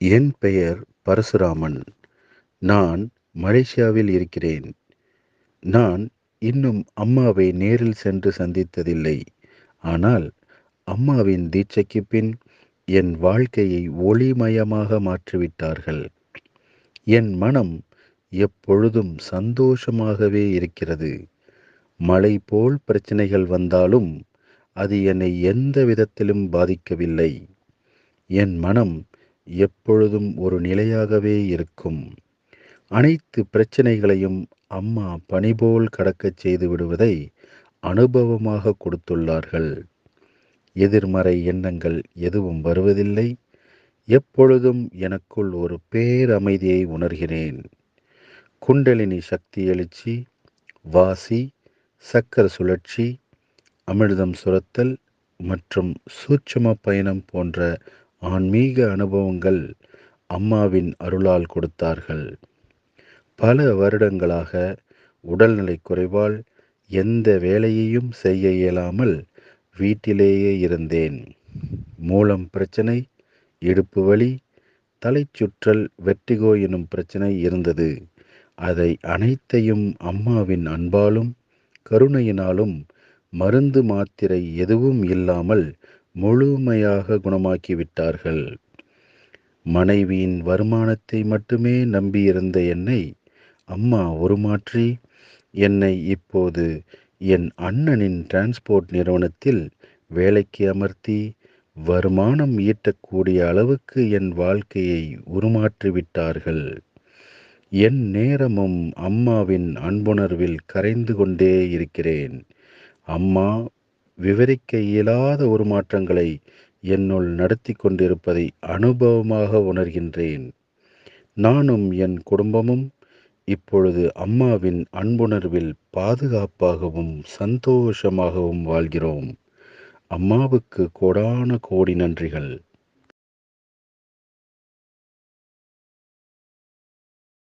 என் பெயர் பரசுராமன். நான் மலேசியாவில் இருக்கிறேன். நான் இன்னும் அம்மாவை நேரில் சென்று சந்தித்ததில்லை. ஆனால் அம்மாவின் தீட்சைக்கு பின் என் வாழ்க்கையை ஒளிமயமாக மாற்றிவிட்டார்கள். என் மனம் எப்பொழுதும் சந்தோஷமாகவே இருக்கிறது. மலை போல் பிரச்சனைகள் வந்தாலும் அது என்னை எந்த விதத்திலும் பாதிக்கவில்லை. என் மனம் எப்பொழுதும் ஒரு நிலையாகவே இருக்கும். அனைத்து பிரச்சனைகளையும் அம்மா பணிபோல் கடக்கச் செய்து விடுவதை அனுபவமாக கொடுத்துள்ளார்கள். எதிர்மறை எண்ணங்கள் எதுவும் வருவதில்லை. எப்பொழுதும் எனக்குள் ஒரு பேரமைதியை உணர்கிறேன். குண்டலினி சக்தி எழுச்சி வாசி சக்கர சுழற்சி அமிர்தம் சுரத்தல் மற்றும் சூட்சம பயணம் போன்ற ஆன்மீக அனுபவங்கள் அம்மாவின் அருளால் கொடுத்தார்கள். பல வருடங்களாக உடல்நிலை குறைவால் எந்த வேலையையும் செய்ய இயலாமல் வீட்டிலேயே இருந்தேன். மூலம் பிரச்சனை இடுப்பு வலி தலைச்சுற்றல் வெற்றிகோ எனும் பிரச்சனை இருந்தது. அதை அனைத்தையும் அம்மாவின் அன்பாலும் கருணையினாலும் மருந்து மாத்திரை எதுவும் இல்லாமல் முழுமையாக குணமாக்கிவிட்டார்கள். மனைவியின் வருமானத்தை மட்டுமே நம்பியிருந்த என்னை அம்மா உருமாற்றி என்னை இப்போது என் அண்ணனின் டிரான்ஸ்போர்ட் நிறுவனத்தில் வேலைக்கு அமர்த்தி வருமானம் ஈட்டக்கூடிய அளவுக்கு என் வாழ்க்கையை உருமாற்றி விட்டார்கள் என் நேரமும் அம்மாவின் அன்புணர்வில் கரைந்து கொண்டே இருக்கிறேன். அம்மா விவரிக்க இயலாத உருமாற்றங்களை என்னுள் நடத்தி கொண்டிருப்பதை அனுபவமாக உணர்கின்றேன். நானும் என் குடும்பமும் இப்பொழுது அம்மாவின் அன்புணர்வில் பாதுகாப்பாகவும் சந்தோஷமாகவும் வாழ்கிறோம். அம்மாவுக்கு கோடான கோடி நன்றிகள்.